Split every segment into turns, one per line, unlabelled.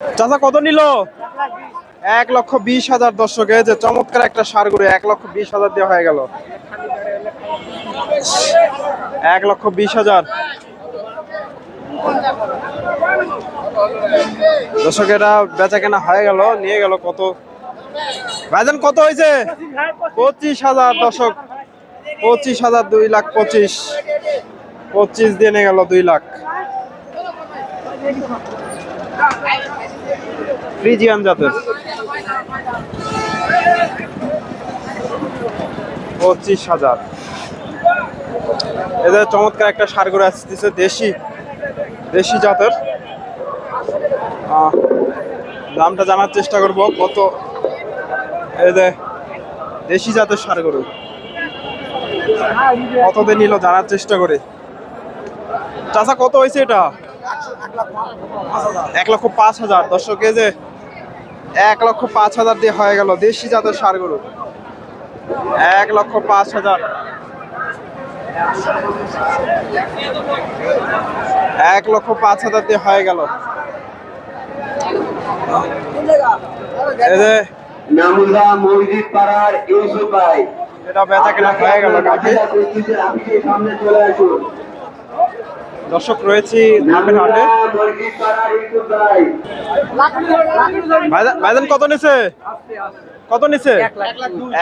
চাচা, কত নিল? এক লক্ষ বিশ হাজার দর্শক, যে চমৎকার একটা সার গরু, এক লক্ষ বিশ হাজার দেওয়া হয়ে গেল। এক লক্ষ বিশ হাজার। দর্শক, এটা বেচা কেনা হয়ে গেল, নিয়ে গেল কত? ভাইজান, কত হয়েছে? পঁচিশ হাজার দর্শক, পঁচিশ হাজার দুই লাখ পঁচিশ। পঁচিশ দিয়ে নিয়ে গেল দুই লাখ। ফ্রিজিয়ান জাতের। পঁচিশ হাজার। এদের চমৎকার একটা সার করে আসতেছে দেশি দেশি জাতের। দামটা জানার চেষ্টা করব, কত এদের দেশি জাতের সার গরু। কত দিয়ে নিল জানার চেষ্টা করে। চাচা, কত হয়েছে এটা? এক লক্ষ পাঁচ হাজার দর্শক এই যে এক লক্ষ পাঁচ হাজার দিয়ে হয়ে গেল দেশি জাতের সার গরু এক লক্ষ পাঁচ হাজার এক লক্ষ পাঁচ হাজার দিয়ে হয়ে গেল
মসজিদ পাড়ার
এটা বেচা কেনা হয়ে গেল কাকে
সামনে চলে আসুন
দর্শক রয়েছি ধাপের হাটে। ভাইজান- কত নিছে? কত নিছে?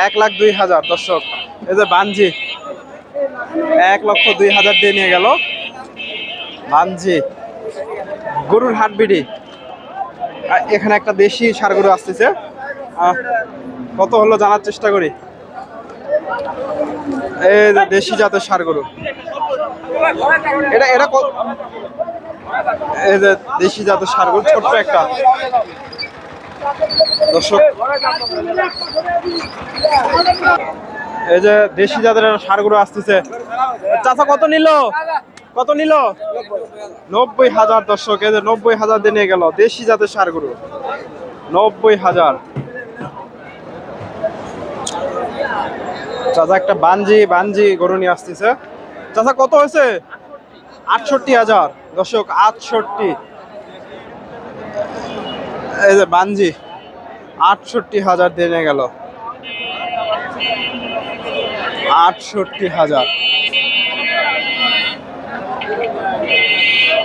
এক লাখ দুই হাজার, দর্শক। এই যে বানজি, এক লক্ষ দুই হাজার দিয়ে নিয়ে গেল। বানজি, গরুর হাট বিডি। এখানে একটা দেশি সার গরু আসতেছে কত হলো জানার চেষ্টা করি। এই যে দেশি জাতের সার গরু এটা এটা এই যে দেশি জাতের সার গরু ছোট্ট একটা। দর্শক, এই যে দেশি জাতের সারগুলো আসতেছে। চাচা, কত নিল? কত নিল? নব্বই হাজার দর্শক, এই যে নব্বই হাজার দিয়ে নিয়ে গেল দেশি জাতের সারগুলো। নব্বই হাজার। চাচা, একটা বানজি বানজি গরু নিয়ে আসতেছে। চাচা, কত হয়েছে? আটষট্টি হাজার। দর্শক, আটষট্টি। এই যে বানজি, আটষট্টি হাজার দিয়ে নিয়ে গেল। আটষট্টি হাজার।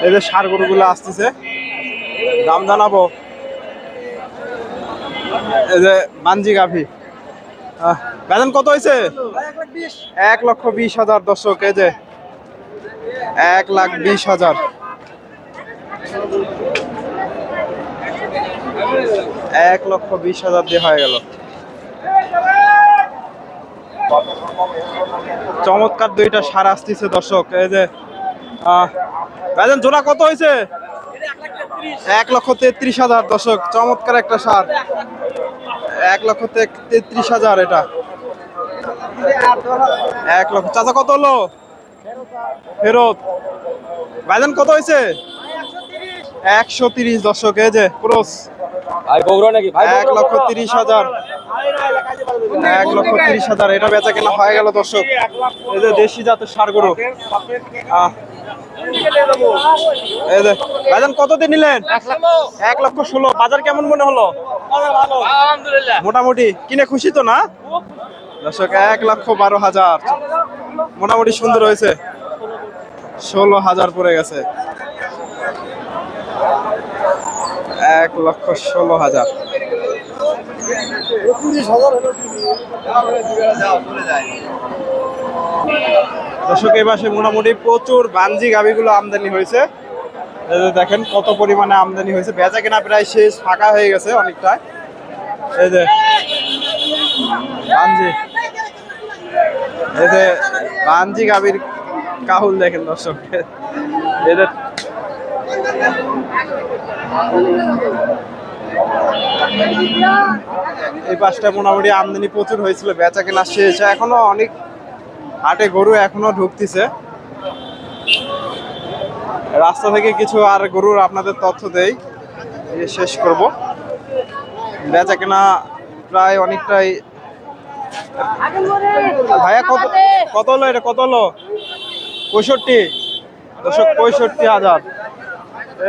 এই যে সার গরুগুলো আসতেছে, দাম জানাব। এই যে বানজি গাভি। বেতন কত হয়েছে? এক লক্ষ বিশ হাজার দর্শক, এই যে এক লাখ বিশ হাজার। এক লক্ষ বিশ হাজার দিয়ে হয়ে গেল। চমৎকার দুইটা সার আসতেছে দর্শক, এই যে ভাইজান জোড়া কত হয়েছে? এক লক্ষ তেত্রিশ হাজার দর্শক, চমৎকার একটা সার। এক লক্ষ তেত্রিশ হাজার এটা। এক লক্ষ। চাচা কত হলো? ফেরত। ভাইজান কত হয়েছে? একশো তিরিশ দর্শক এই যে ক্রোস। এক লক্ষ তিরিশ হাজার। এক লক্ষ তিরিশ হাজার এটা বেচা কেনা হয়ে গেল দর্শক। এই যে দেশি জাতের সার গরু। আহ, এই যে ভাইজান কত দিয়ে নিলেন? এক লক্ষ। ষোলো। বাজার কেমন মনে হলো? মোটামুটি। কিনে খুশি তো না? দর্শক, এক লক্ষ বারো হাজার। মোটামুটি সুন্দর হয়েছে। ষোলো হাজার পড়ে গেছে। এক লক্ষ ষোলো হাজার। দর্শক, এই মাসে মোটামুটি প্রচুর বানজি গাভিগুলো আমদানি হয়েছে। দেখেন কত পরিমাণে আমদানি হয়েছে। বেচা কেনা প্রায় শেষ, ফাঁকা হয়ে গেছে অনেকটা এই যে বানজি। এই যে বানজি গাভির কাহুল দেখেন দর্শক। এদের এই পাশটা মোটামুটি আমদানি প্রচুর হয়েছিল বেচা কেনা শেষ। এখনও অনেক হাটে গরু এখনও ঢুকতেছে। রাস্তা থেকে কিছু আর গরুর আপনাদের তথ্য দেই। শেষ করব। বেচা কেনা প্রায় অনেকটাই ভাইয়া, কত কত হলো এটা? কত হলো? পঁয়ষট্টি। দশক পঁয়ষট্টি হাজার।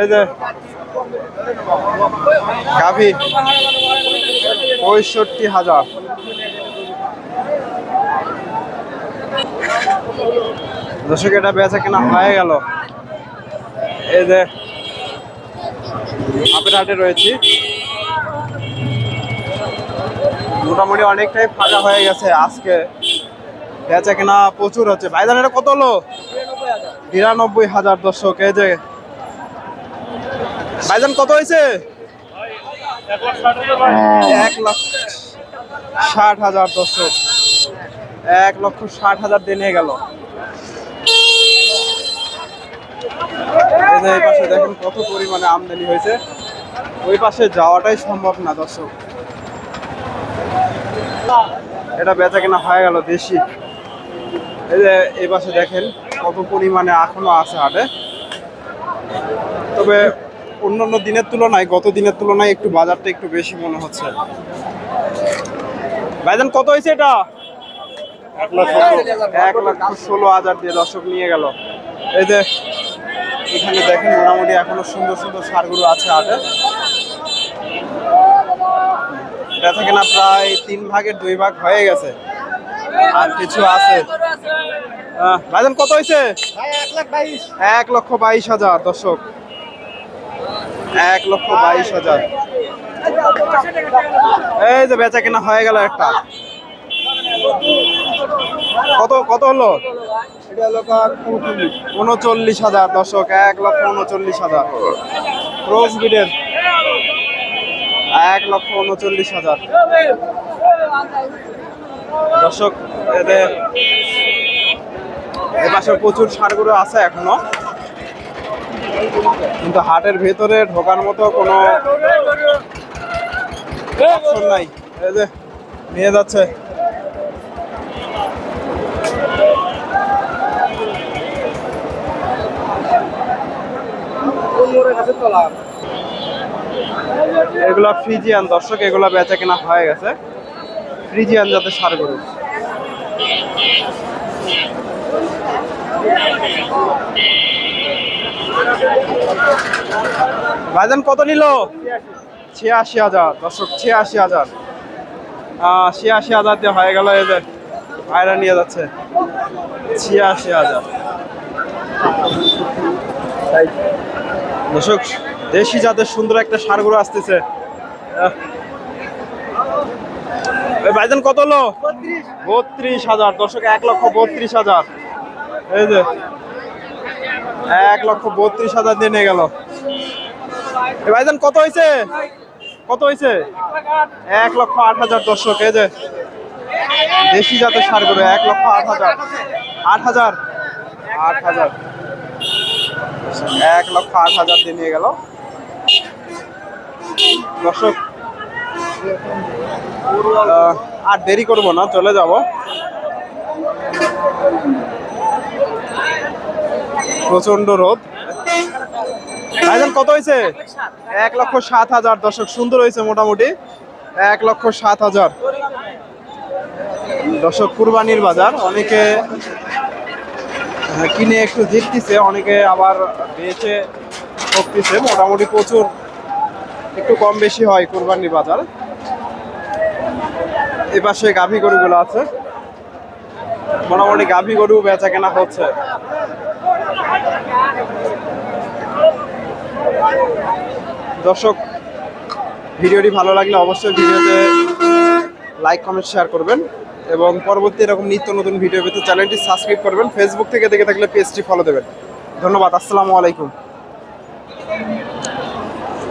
এই যে, গাভী। পঁয়ষট্টি হাজার। দর্শক, এটা বেচা কেনা হয়ে গেল। এই যে হাটের হাটে রয়েছি। মোটামুটি অনেকটাই ফাঁকা হয়ে গেছে আজকে। বেচা কেনা প্রচুর হচ্ছে। ভাইজান, এটা কত হলো? বিরানব্বই হাজার দর্শক, এই যে। ভাইজান, কত হয়েছে? এক লক্ষ ষাট হাজার দর্শক। এক লক্ষ ষাট হাজার দিয়ে নিয়ে গেল। এই পাশে দেখেন কত পরিমাণে আমদানি হয়েছে। ওই পাশে যাওয়াটাই সম্ভব না দর্শক। এটা বেচা কেনা হয়ে গেল দেশি। এই যে এই পাশে দেখেন কত পরিমাণে এখনও আছে হাটে। তবে অন্যান্য দিনের তুলনায় গত দিনের তুলনায় একটু বাজারটা একটু বেশি মনে হচ্ছে। ভাইজান কত হয়েছে এটা? এক লক্ষ ষোলো হাজার দিয়ে দর্শক নিয়ে গেল। এই যে এখানে দেখেন মোটামুটি এখনও সুন্দর সুন্দর সারগুলো আছে হাটে। এটা থেকে না প্রায় তিন ভাগের দুই ভাগ হয়ে গেছে। আর কিছু আছে। ভাইজান কত হয়েছে? এক লক্ষ বাইশ হাজার দর্শক। এক লক্ষ বাইশ হাজার। এই যে বেচা কেনা হয়ে গেল একটা। কত কত হলো? উনচল্লিশ। হাজার দর্শক। এক লক্ষ উনচল্লিশ হাজার। ক্রস বিডের এক লক্ষ উনচল্লিশ হাজার। দর্শক, এদের এপাশে প্রচুর সারগুলো আছে এখনও। কিন্তু হাটের ভেতরে ঢোকার মতো কোনো নাই। এই যে, নিয়ে যাচ্ছে। এগুলা ফ্রিজিয়ান, দর্শক, এগুলা বেচা কেনা হয়ে গেছে। ফ্রিজিয়ান যাতে সার গরু। ভাইজান, কত নিল? ছিয়াশি হাজার, দর্শক, ছিয়াশি হাজার। ছিয়াশি হাজার দিয়ে হয়ে গেল এদের ভাইরা নিয়ে যাচ্ছে। ছিয়াশি হাজার। দর্শক দেশি জাতের সুন্দর একটা সারগুলো আসতেছে। আহ। ভাইজান কত হলো? বত্রিশ হাজার। দর্শক, এক লক্ষ বত্রিশ হাজার। এই যে, এক লক্ষ বত্রিশ হাজার দিয়ে নিয়ে গেল। ভাইজান কত হয়েছে? কত হয়েছে? এক লক্ষ আট হাজার দর্শক, এই যে। দেশি জাতের সার সারগুলো, এক লক্ষ আট হাজার। আট হাজার? আট হাজার। এক লক্ষ আট হাজার দিয়ে নিয়ে গেল। দর্শক আর দেরি করব না, চলে যাব। প্রচণ্ড রোদ। ভাইজান, কত হয়েছে? এক লক্ষ সাত হাজার। দর্শক, সুন্দর হয়েছে মোটামুটি। এক লক্ষ সাত হাজার। দর্শক, কুরবানির বাজার। অনেকে কিনে একটু জিততেছে, অনেকে আবার বেচে ঠকতেছে। মোটামুটি প্রচুর একটু কম বেশি হয় কোরবানির বাজার। এ পাশে গাভী গরুগুলো আছে। মোটামুটি গাভী গরু বেচা কেনা হচ্ছে। দর্শক, ভিডিওটি ভালো লাগলে অবশ্যই ভিডিওতে লাইক, কমেন্ট, শেয়ার করবেন এবং পরবর্তী এরকম নিত্য নতুন ভিডিও পেতে চ্যানেলটি সাবস্ক্রাইব করবেন। ফেসবুক থেকে দেখে থাকলে পেজটি ফলো দেবেন। ধন্যবাদ, আসসালামু আলাইকুম।